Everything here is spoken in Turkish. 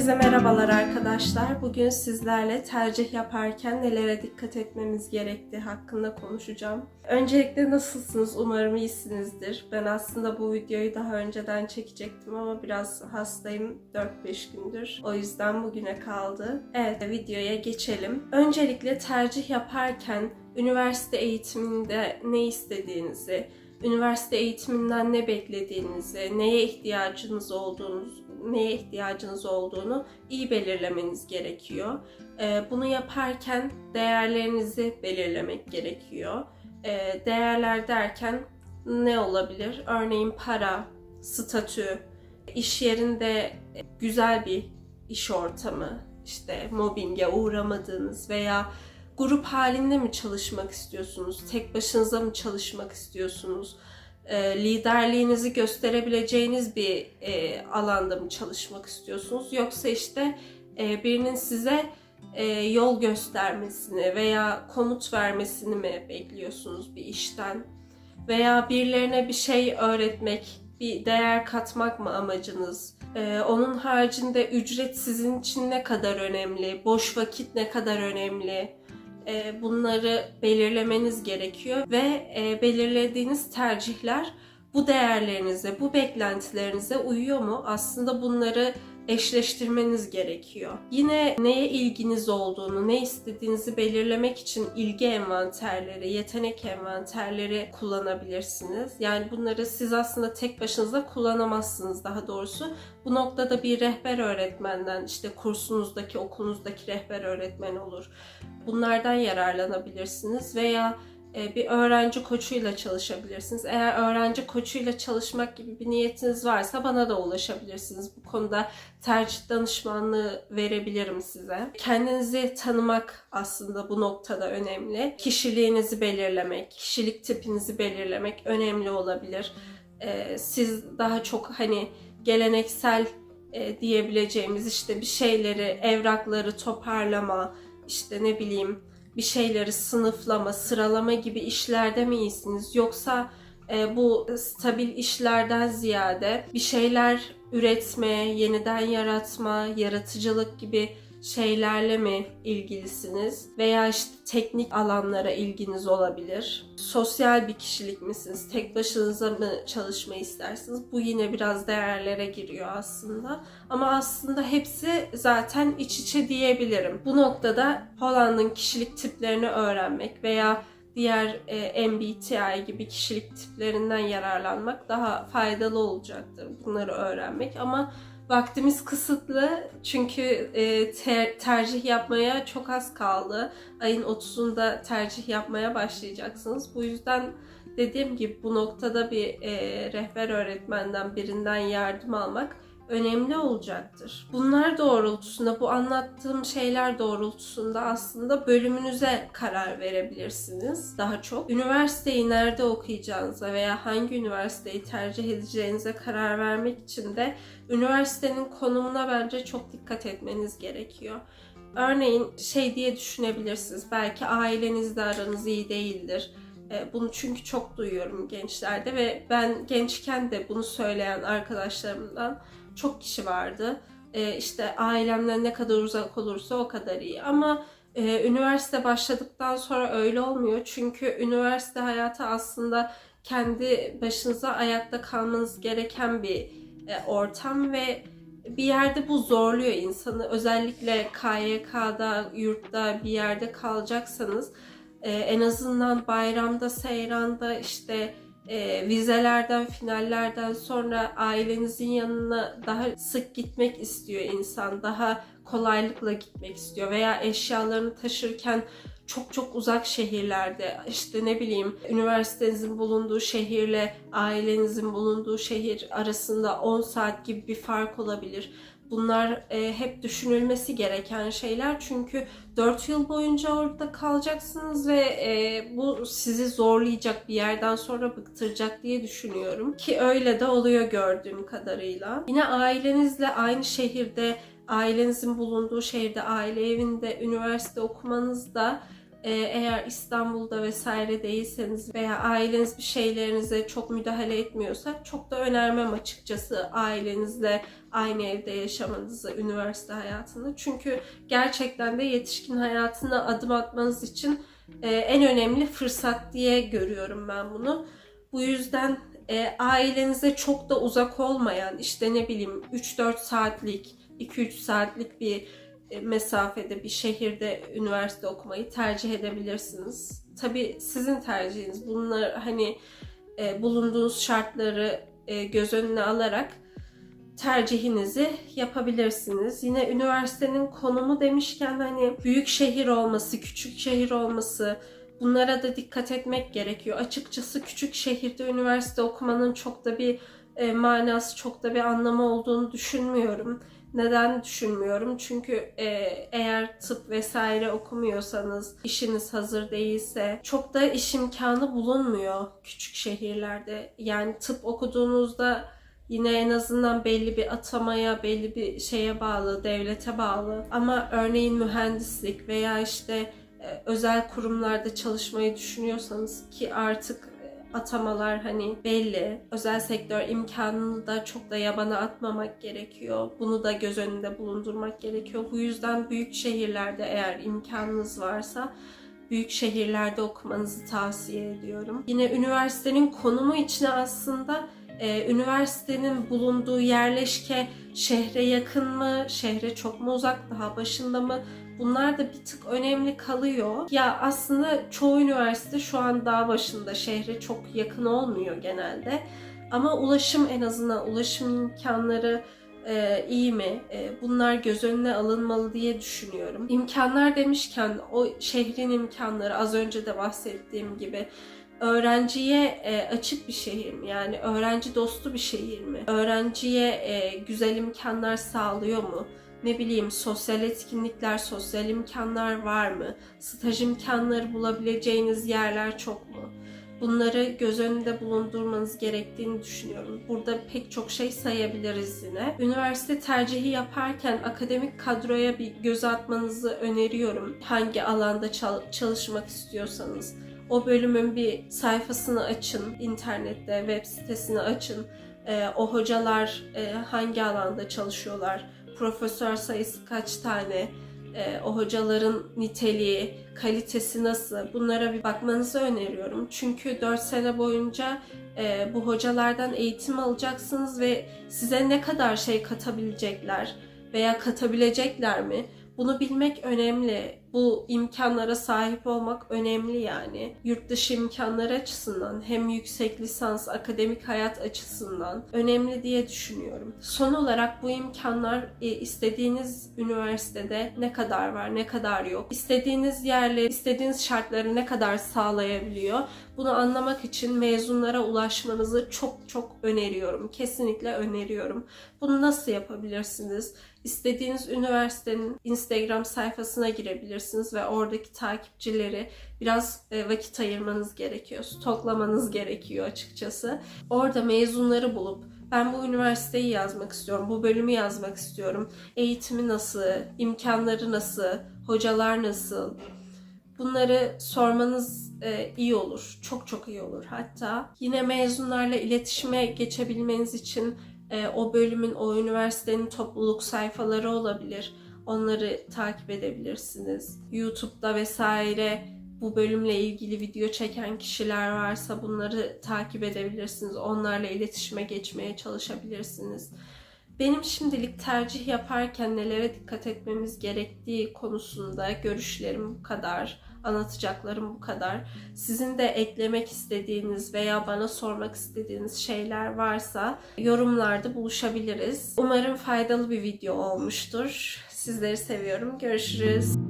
Herkese merhabalar arkadaşlar. Bugün sizlerle tercih yaparken nelere dikkat etmemiz gerektiği hakkında konuşacağım. Öncelikle nasılsınız? Umarım iyisinizdir. Ben aslında bu videoyu daha önceden çekecektim ama biraz hastayım 4-5 gündür. O yüzden bugüne kaldı. Evet, videoya geçelim. Öncelikle tercih yaparken üniversite eğitiminde ne istediğinizi, üniversite eğitiminden ne beklediğinizi, neye ihtiyacınız olduğunu, neye ihtiyacınız olduğunu iyi belirlemeniz gerekiyor. Ee, Bunu yaparken değerlerinizi belirlemek gerekiyor. Ee, Değerler derken ne olabilir? Örneğin para, statü, iş yerinde güzel bir iş ortamı, işte mobbinge uğramadığınız veya grup halinde mi çalışmak istiyorsunuz? Tek başınıza mı çalışmak istiyorsunuz? E, liderliğinizi gösterebileceğiniz bir e, alanda mı çalışmak istiyorsunuz? Yoksa işte e, birinin size yol göstermesini veya komut vermesini mi bekliyorsunuz bir işten? Veya birilerine bir şey öğretmek, bir değer katmak mı amacınız? E, onun haricinde ücret sizin için ne kadar önemli? Boş vakit ne kadar önemli? E, bunları belirlemeniz gerekiyor ve e, belirlediğiniz tercihler bu değerlerinize, bu beklentilerinize uyuyor mu? Aslında bunları eşleştirmeniz gerekiyor. Yine neye ilginiz olduğunu, ne istediğinizi belirlemek için ilgi envanterleri, yetenek envanterleri kullanabilirsiniz. Yani bunları siz aslında tek başınıza kullanamazsınız daha doğrusu. Bu noktada bir rehber öğretmenden, işte kursunuzdaki, okulunuzdaki rehber öğretmen olur. Bunlardan yararlanabilirsiniz veya e, bir öğrenci koçuyla çalışabilirsiniz. Eğer öğrenci koçuyla çalışmak gibi bir niyetiniz varsa bana da ulaşabilirsiniz. Bu konuda tercih danışmanlığı verebilirim size. Kendinizi tanımak aslında bu noktada önemli. Kişiliğinizi belirlemek, kişilik tipinizi belirlemek önemli olabilir. E, Siz daha çok hani geleneksel e, diyebileceğimiz işte bir şeyleri, evrakları toparlama, işte ne bileyim bir şeyleri sınıflama, sıralama gibi işlerde mi iyisiniz? Yoksa e, bu stabil işlerden ziyade bir şeyler üretme, yeniden yaratma, yaratıcılık gibi şeylerle mi ilgilisiniz? Veya işte teknik alanlara ilginiz olabilir. Sosyal bir kişilik misiniz? Tek başınıza mı çalışmayı istersiniz? Bu yine biraz değerlere giriyor aslında. Ama aslında hepsi zaten iç içe diyebilirim. Bu noktada Holland'ın kişilik tiplerini öğrenmek veya diğer e, MBTI gibi kişilik tiplerinden yararlanmak daha faydalı olacaktır bunları öğrenmek ama vaktimiz kısıtlı çünkü e, ter- tercih yapmaya çok az kaldı. Ayın 30'unda tercih yapmaya başlayacaksınız. Bu yüzden dediğim gibi bu noktada bir e, rehber öğretmenden birinden yardım almak önemli olacaktır. Bunlar doğrultusunda, bu anlattığım şeyler doğrultusunda aslında bölümünüze karar verebilirsiniz daha çok. Üniversiteyi nerede okuyacağınıza veya hangi üniversiteyi tercih edeceğinize karar vermek için de üniversitenin konumuna bence çok dikkat etmeniz gerekiyor. Örneğin şey diye düşünebilirsiniz. Belki ailenizle aranız iyi değildir. E, Bunu çünkü çok duyuyorum gençlerde ve ben gençken de bunu söyleyen arkadaşlarımdan çok kişi vardı. E, işte ailemden ne kadar uzak olursa o kadar iyi. Ama e, üniversite başladıktan sonra öyle olmuyor. Çünkü üniversite hayatı aslında kendi başınıza ayakta kalmanız gereken bir e, ortam ve bir yerde bu zorluyor insanı. Özellikle KYK'da, yurtta bir yerde kalacaksanız e, en azından bayramda, seyranda işte e, vizelerden, finallerden sonra ailenizin yanına daha sık gitmek istiyor insan. Daha kolaylıkla gitmek istiyor veya eşyalarını taşırken çok çok uzak şehirlerde işte ne bileyim üniversitenizin bulunduğu şehirle ailenizin bulunduğu şehir arasında 10 saat gibi bir fark olabilir. Bunlar e, hep düşünülmesi gereken şeyler çünkü 4 yıl boyunca orada kalacaksınız ve e, bu sizi zorlayacak bir yerden sonra bıktıracak diye düşünüyorum. Ki öyle de oluyor gördüğüm kadarıyla. Yine ailenizle aynı şehirde, ailenizin bulunduğu şehirde, aile evinde, üniversite okumanız da Ee, eğer İstanbul'da vesaire değilseniz veya aileniz bir şeylerinize çok müdahale etmiyorsa çok da önermem açıkçası ailenizle aynı evde yaşamanızı üniversite hayatında. Çünkü gerçekten de yetişkin hayatına adım atmanız için e, en önemli fırsat diye görüyorum ben bunu. Bu yüzden e, ailenize çok da uzak olmayan işte ne bileyim 3-4 saatlik 2-3 saatlik bir mesafede bir şehirde üniversite okumayı tercih edebilirsiniz. Tabii sizin tercihiniz. Bunlar hani e, bulunduğunuz şartları e, göz önüne alarak tercihinizi yapabilirsiniz. Yine üniversitenin konumu demişken hani büyük şehir olması, küçük şehir olması bunlara da dikkat etmek gerekiyor. Açıkçası küçük şehirde üniversite okumanın çok da bir e, manası, çok da bir anlamı olduğunu düşünmüyorum. Neden düşünmüyorum? Çünkü e, eğer tıp vesaire okumuyorsanız, işiniz hazır değilse çok da iş imkanı bulunmuyor küçük şehirlerde. Yani tıp okuduğunuzda yine en azından belli bir atamaya, belli bir şeye bağlı, devlete bağlı. Ama örneğin mühendislik veya işte e, özel kurumlarda çalışmayı düşünüyorsanız ki artık atamalar hani belli. Özel sektör imkanını da çok da yabana atmamak gerekiyor. Bunu da göz önünde bulundurmak gerekiyor. Bu yüzden büyük şehirlerde eğer imkanınız varsa büyük şehirlerde okumanızı tavsiye ediyorum. Yine üniversitenin konumu içine aslında e, üniversitenin bulunduğu yerleşke şehre yakın mı, şehre çok mu uzak, daha başında mı? Bunlar da bir tık önemli kalıyor. Ya aslında çoğu üniversite şu an dağ başında, şehre çok yakın olmuyor genelde. Ama ulaşım en azından ulaşım imkanları e, iyi mi? E, bunlar göz önüne alınmalı diye düşünüyorum. İmkanlar demişken o şehrin imkanları az önce de bahsettiğim gibi öğrenciye e, açık bir şehir mi? Yani öğrenci dostu bir şehir mi? Öğrenciye e, güzel imkanlar sağlıyor mu? Ne bileyim sosyal etkinlikler, sosyal imkanlar var mı? Staj imkanları bulabileceğiniz yerler çok mu? Bunları göz önünde bulundurmanız gerektiğini düşünüyorum. Burada pek çok şey sayabiliriz yine. Üniversite tercihi yaparken akademik kadroya bir göz atmanızı öneriyorum. Hangi alanda çalışmak istiyorsanız o bölümün bir sayfasını açın, internette web sitesini açın. E, o hocalar e, hangi alanda çalışıyorlar, profesör sayısı kaç tane, e, o hocaların niteliği, kalitesi nasıl bunlara bir bakmanızı öneriyorum. Çünkü 4 sene boyunca e, bu hocalardan eğitim alacaksınız ve size ne kadar şey katabilecekler veya katabilecekler mi? Bunu bilmek önemli. Bu imkanlara sahip olmak önemli yani. Yurt dışı imkanları açısından hem yüksek lisans, akademik hayat açısından önemli diye düşünüyorum. Son olarak bu imkanlar e, istediğiniz üniversitede ne kadar var, ne kadar yok. İstediğiniz yerleri, istediğiniz şartları ne kadar sağlayabiliyor. Bunu anlamak için mezunlara ulaşmanızı çok çok öneriyorum. Kesinlikle öneriyorum. Bunu nasıl yapabilirsiniz? İstediğiniz üniversitenin Instagram sayfasına girebilirsiniz ve oradaki takipçileri biraz e, vakit ayırmanız gerekiyor. Stoklamanız gerekiyor açıkçası. Orada mezunları bulup ben bu üniversiteyi yazmak istiyorum, bu bölümü yazmak istiyorum. Eğitimi nasıl, imkanları nasıl, hocalar nasıl? Bunları sormanız e, iyi olur. Çok çok iyi olur. Hatta yine mezunlarla iletişime geçebilmeniz için e, o bölümün, o üniversitenin topluluk sayfaları olabilir. Onları takip edebilirsiniz. YouTube'da vesaire bu bölümle ilgili video çeken kişiler varsa bunları takip edebilirsiniz. Onlarla iletişime geçmeye çalışabilirsiniz. Benim şimdilik tercih yaparken nelere dikkat etmemiz gerektiği konusunda görüşlerim bu kadar anlatacaklarım bu kadar. Sizin de eklemek istediğiniz veya bana sormak istediğiniz şeyler varsa yorumlarda buluşabiliriz. Umarım faydalı bir video olmuştur. Sizleri seviyorum. Görüşürüz.